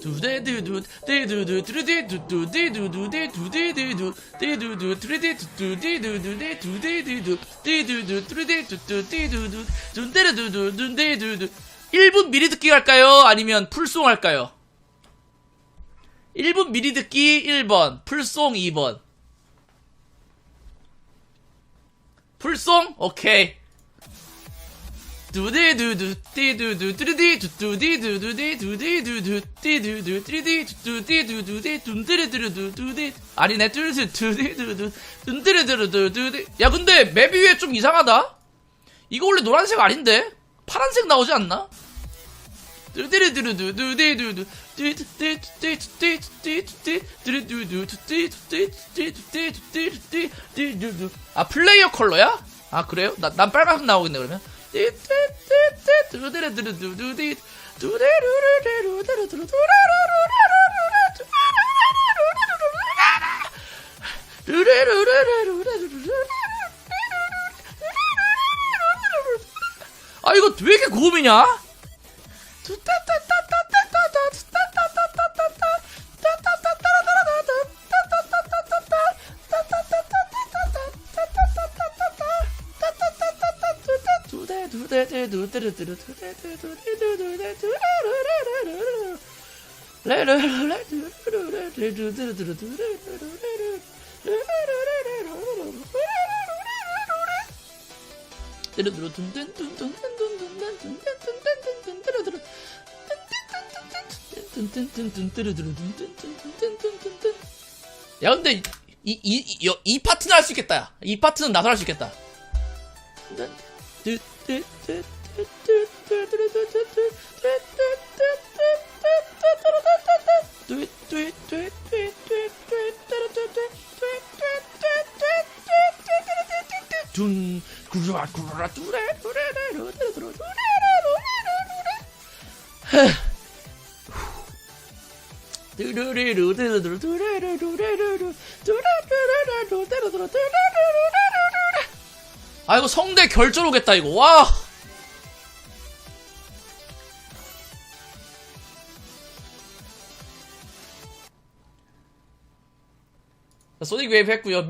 두데두두 데두두 드르데두두 데두두 데두데두두 데두두 드르데두두 데두두 데두데두두 데두두 드르데두두 데두두 둔데르두두 둔데두두 1분 미리 듣기 할까요? 아니면 풀송 할까요? 1분 미리 듣기 1번 풀송 2번 풀송? 오케이 아니네 야 근데 맵 위에 좀 이상하다 이거 원래 노란색 아닌데 파란색 나오지 않나? 아 플레이어 컬러야? 아 그래요? 나, 난 빨간색 나오고 있네 그러면 아 이거 왜 이렇게 고음이냐? 야 근데 이, 이, 이, 파트는 할 수 있겠다 야. 이 파트는 나도 할 수 있겠다 둔 구라 구라 뚜레 뚜레레 루레 루레 아 이거 성대 결절 오겠다 이거. 와. 소닉 웨이브 했고요